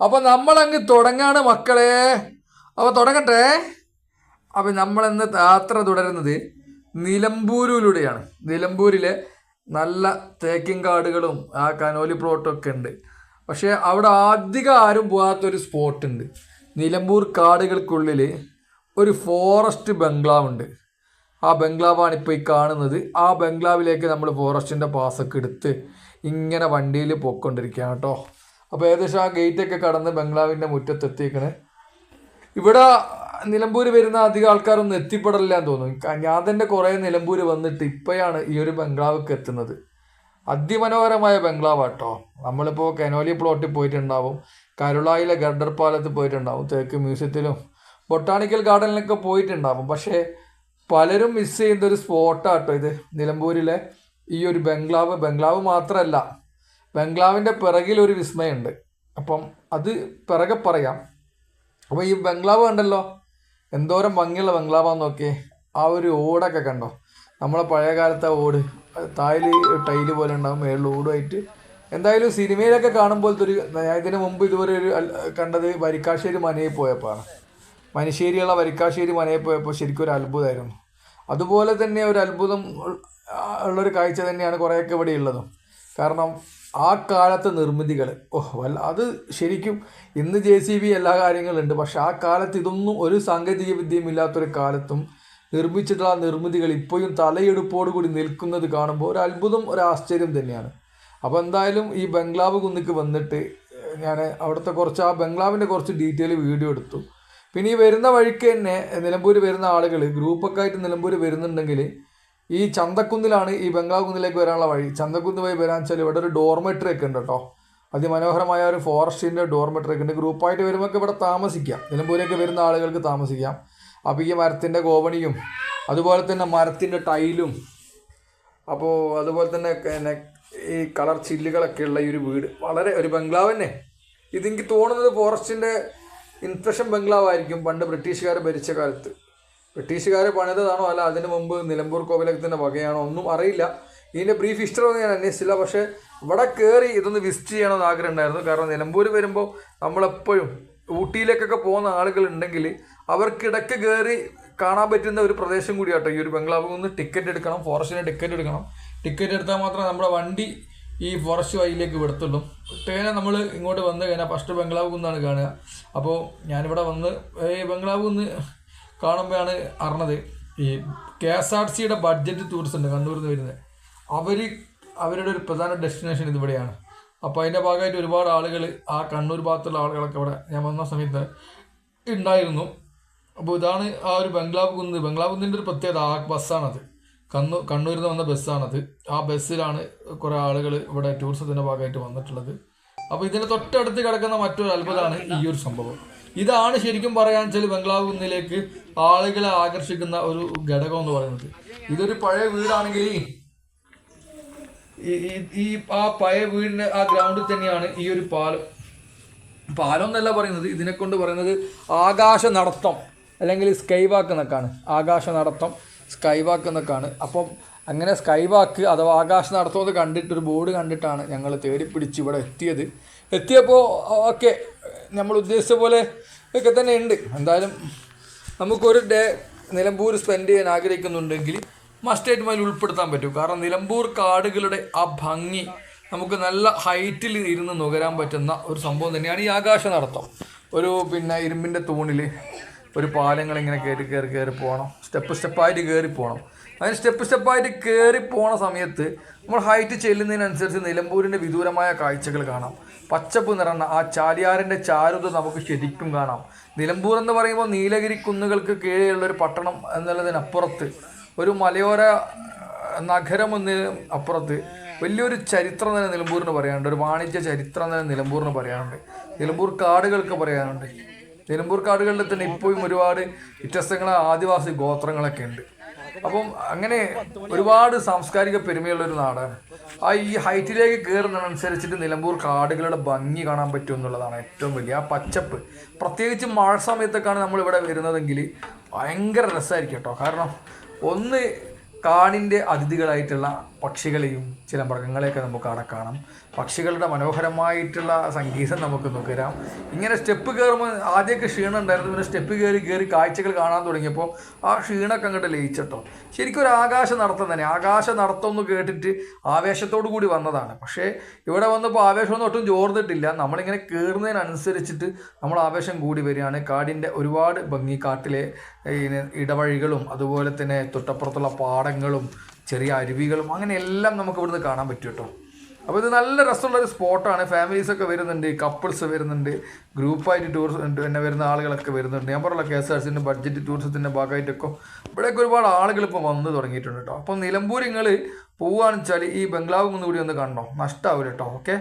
അപ്പോൾ നമ്മളങ്ങ് തുടങ്ങാണ് മക്കളെ. അപ്പോൾ തുടങ്ങട്ടെ. അപ്പോൾ നമ്മളിന്ന് യാത്ര തുടരുന്നത് നിലമ്പൂരിലൂടെയാണ്. നിലമ്പൂരിലെ നല്ല തേക്കിൻ കാടുകളും ആ കനോലി പ്ലോട്ടും ഒക്കെ ഉണ്ട്. പക്ഷേ അവിടെ അധികം ആരും പോകാത്തൊരു സ്പോട്ട് ഉണ്ട്. നിലമ്പൂർ കാടുകൾക്കുള്ളിൽ ഒരു ഫോറസ്റ്റ് ബംഗ്ലാവ് ഉണ്ട്. ആ ബംഗ്ലാവാണ് ഇപ്പോൾ ഈ കാണുന്നത്. ആ ബംഗ്ലാവിലേക്ക് നമ്മൾ ഫോറസ്റ്റിന്റെ പാസൊക്കെ എടുത്ത് ഇങ്ങനെ വണ്ടിയിൽ പോയിക്കൊണ്ടിരിക്കുകയാണ് കേട്ടോ. അപ്പോൾ ഏകദേശം ആ ഗേറ്റൊക്കെ കടന്ന് ബംഗ്ലാവിന്റെ മുറ്റത്തെത്തിക്കണ് ഇവിടെ നിലമ്പൂർ വരുന്ന അധികം ആൾക്കാരൊന്നും എത്തിപ്പെടില്ല എന്ന് തോന്നുന്നു. ഞാൻ തന്നെ കുറേ നിലമ്പൂർ വന്നിട്ട് ഇപ്പോഴാണ് ഈ ഒരു ബംഗ്ലാവിലേക്ക് എത്തുന്നത്. അതിമനോഹരമായ ബംഗ്ലാവ് കേട്ടോ നമ്മളിപ്പോൾ കനോലി പ്ലോട്ടിൽ പോയിട്ടുണ്ടാവും കരുളായിലെ ഗർഡർ പാലത്ത് പോയിട്ടുണ്ടാവും തേക്ക് മ്യൂസിയത്തിലും ബൊട്ടാണിക്കൽ ഗാർഡനിലൊക്കെ പോയിട്ടുണ്ടാവും. പക്ഷേ പലരും മിസ് ചെയ്യുന്ന ഒരു സ്പോട്ടാട്ടോ ഇത്. നിലമ്പൂരിലെ ഈ ഒരു ബംഗ്ലാവ് ബംഗ്ലാവ് മാത്രമല്ല ബംഗ്ലാവിന്റെ പിറകിൽ ഒരു വിസ്മയുണ്ട്. അപ്പം അത് പിറകെ പറയാം. അപ്പോൾ ഈ ബംഗ്ലാവ് കണ്ടല്ലോ? എന്തോരം ഭംഗിയുള്ള ബംഗ്ലാവാന്ന് നോക്കിയേ. ആ ഒരു ഓടൊക്കെ കണ്ടോ? നമ്മളെ പഴയ കാലത്തെ ഓട്. തായിൽ ടൈൽ പോലെ ഉണ്ടാവും മേളിൽ ഓടുമായിട്ട്. എന്തായാലും സിനിമയിലൊക്കെ കാണുമ്പോഴത്തെ ഒരു ഇതിന് മുമ്പ് ഇതുവരെ ഒരു കണ്ടത് വരിക്കാശ്ശേരി മനയിൽ പോയപ്പോഴാണ്. മനുശ്ശേരിയുള്ള വരിക്കാശ്ശേരി മനയിൽ പോയപ്പോൾ ശരിക്കും ഒരു അത്ഭുതമായിരുന്നു. അതുപോലെ തന്നെ ഒരു അത്ഭുതം ഉള്ളൊരു കാഴ്ച തന്നെയാണ് കുറേയൊക്കെ ഇവിടെ ഉള്ളതും. കാരണം ആ കാലത്തെ നിർമ്മിതികൾ ഓഹ് വല്ല അത് ശരിക്കും ഇന്ന് ജെ സി ബി എല്ലാ കാര്യങ്ങളുണ്ട്. പക്ഷെ ആ കാലത്ത് ഇതൊന്നും ഒരു സാങ്കേതിക വിദ്യയും ഇല്ലാത്തൊരു കാലത്തും നിർമ്മിച്ചിട്ടുള്ള നിർമ്മിതികൾ ഇപ്പോഴും തലയെടുപ്പോടുകൂടി നിൽക്കുന്നത് കാണുമ്പോൾ ഒരു അത്ഭുതം ഒരു ആശ്ചര്യം തന്നെയാണ്. അപ്പോൾ എന്തായാലും ഈ ബംഗ്ലാവ് കുന്നിക്ക് വന്നിട്ട് ഞാൻ അവിടുത്തെ കുറച്ച് ആ ബംഗ്ലാവിന്റെ കുറച്ച് ഡീറ്റെയിൽ വീഡിയോ എടുത്തു. പിന്നെ ഈ വരുന്ന വഴിക്ക് തന്നെ നിലമ്പൂർ വരുന്ന ആളുകൾ ഗ്രൂപ്പൊക്കെ ആയിട്ട് നിലമ്പൂർ വരുന്നുണ്ടെങ്കിൽ ഈ ചന്തക്കുന്നിലാണ് ഈ ബംഗ്ലാവ് കുന്നിലേക്ക് വരാനുള്ള വഴി. ചന്തക്കുന്ന് പോയി വരാൻ വെച്ചാൽ ഇവിടെ ഒരു ഡോർമെട്രി ഒക്കെ ഉണ്ട് കേട്ടോ. അതിമനോഹരമായ ഒരു ഫോറസ്റ്റിന്റെ ഡോർമെട്രി ഒക്കെ ഉണ്ട്. ഗ്രൂപ്പായിട്ട് വരുമ്പോൾ ഇവിടെ താമസിക്കാം. നിലമ്പൂരേക്ക് വരുന്ന ആളുകൾക്ക് താമസിക്കാം. അപ്പോൾ ഈ മരത്തിന്റെ ഗോവണിയും അതുപോലെ തന്നെ മരത്തിന്റെ ടൈലും അപ്പോൾ അതുപോലെ തന്നെ പിന്നെ ഈ കളർ ചില്ലുകളൊക്കെ ഉള്ള ഈ ഒരു വീട്. വളരെ ഒരു ബംഗ്ലാവ് തന്നെ. ഇതെനിക്ക് തോന്നുന്നത് ഫോറസ്റ്റിന്റെ ഇൻഫെക്ഷൻ ബംഗ്ലാവായിരിക്കും പണ്ട് ബ്രിട്ടീഷുകാർ ഭരിച്ച കാലത്ത്. ബ്രിട്ടീഷുകാർ പണിതതാണോ? അല്ല അതിന് മുമ്പ് നിലമ്പൂർ കോവിലകത്തിന്റെ വകയാണോ? ഒന്നും അറിയില്ല. ഇതിന്റെ ബ്രീഫ് ഹിസ്റ്ററി ഞാൻ അന്വേഷിച്ചില്ല. പക്ഷേ ഇവിടെ കയറി ഇതൊന്ന് വിസിറ്റ് ചെയ്യണമെന്ന് ആഗ്രഹം ഉണ്ടായിരുന്നു കാരണം നിലമ്പൂർ വരുമ്പോൾ നമ്മളെപ്പോഴും ഊട്ടിയിലേക്കൊക്കെ പോകുന്ന ആളുകൾ ഉണ്ടെങ്കിൽ അവർക്കിടയ്ക്ക് കയറി കാണാൻ പറ്റുന്ന ഒരു പ്രദേശം കൂടിയാട്ടോ ഈ ഒരു ബംഗ്ലാവിൽ നിന്ന് ടിക്കറ്റ് എടുക്കണം ഫോറസ്റ്റിന് ടിക്കറ്റ് എടുക്കണം. ടിക്കറ്റ് എടുത്താൽ മാത്രമേ നമ്മുടെ വണ്ടി ഈ ഫോറസ്റ്റ് വഴിയിലേക്ക് വിടത്തുള്ളൂ. ട്രെയിനെ നമ്മൾ ഇങ്ങോട്ട് വന്ന് കഴിഞ്ഞാൽ ഫസ്റ്റ് ബംഗ്ലാവ് കുന്നാണ് കാണുക. അപ്പോൾ ഞാനിവിടെ വന്ന് ഈ ബംഗ്ലാവ് കുന്ന് കാണുമ്പോഴാണ് അറിഞ്ഞത്. ഈ കെ എസ് ആർ സിയുടെ ബഡ്ജറ്റ് ടൂറിസ്റ്റ് ഉണ്ട് കണ്ണൂരിൽ നിന്ന് വരുന്നത്. അവർ അവരുടെ ഒരു പ്രധാന ഡെസ്റ്റിനേഷൻ ഇതിവിടെയാണ്. അപ്പോൾ അതിന്റെ ഭാഗമായിട്ട് ഒരുപാട് ആളുകൾ ആ കണ്ണൂർ ഭാഗത്തുള്ള ആളുകളൊക്കെ ഇവിടെ ഞാൻ വന്ന സമയത്ത് ഉണ്ടായിരുന്നു അപ്പോൾ ഇതാണ് ആ ഒരു ബംഗ്ലാവ് കുന്ന്. ബംഗ്ലാവ് കുന്നിന്റെ ഒരു പ്രത്യേകത ആ ബസ്സാണത്. കണ്ണൂർ കണ്ണൂരിൽ നിന്ന് വന്ന ബസ്സാണത്. ആ ബസ്സിലാണ് കുറേ ആളുകൾ ഇവിടെ ടൂറിസത്തിന്റെ ഭാഗമായിട്ട് വന്നിട്ടുള്ളത്. അപ്പോൾ ഇതിന് തൊട്ടടുത്ത് കിടക്കുന്ന മറ്റൊരു അത്ഭുതമാണ് ഈ ഒരു സംഭവം. ഇതാണ് ശരിക്കും പറയാൻ വെച്ചാൽ ബംഗ്ലാവ് കുന്നിലേക്ക് ആളുകളെ ആകർഷിക്കുന്ന ഒരു ഘടകം എന്ന് പറയുന്നത്. ഇതൊരു പഴയ വീടാണെങ്കിൽ ഈ ആ പഴയ വീടിന് ആ ഗ്രൗണ്ടിൽ തന്നെയാണ് ഈ ഒരു പാലം. പാലം എന്നല്ല പറയുന്നത് ഇതിനെ കൊണ്ട് പറയുന്നത് ആകാശ നടത്തം അല്ലെങ്കിൽ സ്കൈ വാക്ക് എന്നൊക്കെയാണ്. ആകാശ നടത്തം സ്കൈ വാക്ക് എന്നൊക്കെയാണ്. അപ്പം അങ്ങനെ സ്കൈ വാക്ക് അഥവാ ആകാശ നടത്തം എന്ന് കണ്ടിട്ട് ഒരു ബോർഡ് കണ്ടിട്ടാണ് ഞങ്ങൾ തേടി പിടിച്ച് ഇവിടെ എത്തിയത്. എത്തിയപ്പോൾ ഓക്കെ നമ്മൾ ഉദ്ദേശിച്ച പോലെ ഒക്കെ തന്നെ ഉണ്ട് എന്തായാലും നമുക്കൊരു ഡേ നിലമ്പൂർ സ്പെൻഡ് ചെയ്യാൻ ആഗ്രഹിക്കുന്നുണ്ടെങ്കിൽ മസ്റ്റായിട്ടും അതിൽ ഉൾപ്പെടുത്താൻ പറ്റും. കാരണം നിലമ്പൂർ കാടുകളുടെ ആ ഭംഗി നമുക്ക് നല്ല ഹൈറ്റിൽ ഇരുന്ന് നുകരാൻ പറ്റുന്ന ഒരു സംഭവം തന്നെയാണ് ഈ ആകാശ നടത്തം ഒരു പിന്നെ ഇരുമ്പിന്റെ തൂണിൽ ഒരു പാലങ്ങൾ ഇങ്ങനെ കയറി കയറി കയറി പോകണം സ്റ്റെപ്പ് സ്റ്റെപ്പായിട്ട് കയറി പോകണം അതിന് സ്റ്റെപ്പ് സ്റ്റെപ്പായിട്ട് കയറി പോണ സമയത്ത് നമ്മൾ ഹൈറ്റ് ചെല്ലുന്നതിനനുസരിച്ച് നിലമ്പൂരിന്റെ വിദൂരമായ കാഴ്ചകൾ കാണാം. പച്ചപ്പ് നിറഞ്ഞ ആ ചാലിയാറിന്റെ ചാരുത നമുക്ക് ശരിക്കും കാണാം. നിലമ്പൂർ എന്ന് പറയുമ്പോൾ നീലഗിരി കുന്നുകൾക്ക് കീഴെയുള്ള ഒരു പട്ടണം എന്നുള്ളതിനപ്പുറത്ത് ഒരു മലയോര നഗരം അപ്പുറത്ത് വലിയൊരു ചരിത്രം തന്നെ നിലമ്പൂരിന് പറയാനുണ്ട്. ഒരു വാണിജ്യ ചരിത്രം തന്നെ നിലമ്പൂരിന് പറയാനുണ്ട്. നിലമ്പൂർ കാടുകൾക്ക് പറയാനുണ്ട്. നിലമ്പൂർ കാടുകളിൽ തന്നെ ഇപ്പോഴും ഒരുപാട് വ്യത്യസ്തങ്ങളായ ആദിവാസി ഗോത്രങ്ങളൊക്കെ ഉണ്ട്. അപ്പം അങ്ങനെ ഒരുപാട് സാംസ്കാരിക പെരുമയുള്ള ഒരു നാടാണ് ആ ഈ ഹൈറ്റിലേക്ക് കയറുന്നതനുസരിച്ചിട്ട് നിലമ്പൂർ കാടുകളുടെ ഭംഗി കാണാൻ പറ്റും എന്നുള്ളതാണ് ഏറ്റവും വലിയ ആ പച്ചപ്പ്. പ്രത്യേകിച്ച് മഴ സമയത്തൊക്കെയാണ് നമ്മൾ ഇവിടെ വരുന്നതെങ്കിൽ ഭയങ്കര രസമായിരിക്കും കേട്ടോ. കാരണം ഒന്ന് കാടിന്റെ അതിഥികളായിട്ടുള്ള പക്ഷികളെയും ചില മൃഗങ്ങളെയൊക്കെ നമുക്ക് അവിടെ കാണാം. പക്ഷികളുടെ മനോഹരമായിട്ടുള്ള സംഗീതം നമുക്ക് നുകരാം ഇങ്ങനെ സ്റ്റെപ്പ് കയറുമ്പോൾ ആദ്യമൊക്കെ ക്ഷീണം ഉണ്ടായിരുന്നു. പിന്നെ സ്റ്റെപ്പ് കയറി കയറി കാഴ്ചകൾ കാണാൻ തുടങ്ങിയപ്പോൾ ആ ക്ഷീണമൊക്കെ അങ്ങോട്ട് ലയിച്ചിട്ടോ. ശരിക്കും ഒരു ആകാശ നടത്തം തന്നെ ആകാശ നടത്തം എന്ന് കേട്ടിട്ട് ആവേശത്തോടു കൂടി വന്നതാണ്. പക്ഷേ ഇവിടെ വന്നപ്പോൾ ആവേശമൊന്നും ഒട്ടും ചോർന്നിട്ടില്ല. നമ്മളിങ്ങനെ കയറുന്നതിനനുസരിച്ചിട്ട് നമ്മൾ ആവേശം കൂടി വരികയാണ്. കാടിന്റെ ഒരുപാട് ഭംഗി കാട്ടിലെ ഇടവഴികളും അതുപോലെ തന്നെ തൊട്ടപ്പുറത്തുള്ള പാടങ്ങളും ചെറിയ അരുവികളും അങ്ങനെ എല്ലാം നമുക്ക് ഇവിടുന്ന് കാണാൻ പറ്റും കേട്ടോ. അപ്പോൾ ഇത് നല്ല രസമുള്ള ഒരു സ്പോട്ടാണ് ഫാമിലീസൊക്കെ വരുന്നുണ്ട് കപ്പിൾസ് വരുന്നുണ്ട് ഗ്രൂപ്പായിട്ട് ടൂറിസ്റ്റ് പിന്നെ വരുന്ന ആളുകളൊക്കെ വരുന്നുണ്ട്. ഞാൻ പറഞ്ഞ കെ എസ് ആർ സിന്റെ ബഡ്ജറ്റ് ടൂറിസത്തിന്റെ ഭാഗമായിട്ടൊക്കെ. ഇവിടെയൊക്കെ ഒരുപാട് ആളുകൾ ഇപ്പോൾ വന്ന് തുടങ്ങിയിട്ടുണ്ട് കേട്ടോ. അപ്പോൾ നിലമ്പൂർ നിങ്ങൾ പോവുകയാണെന്ന് വെച്ചാൽ ഈ ബംഗ്ലാവ് ഒന്നുകൂടി ഒന്ന് കാണണം? നഷ്ടമാവില്ല കേട്ടോ ഓക്കെ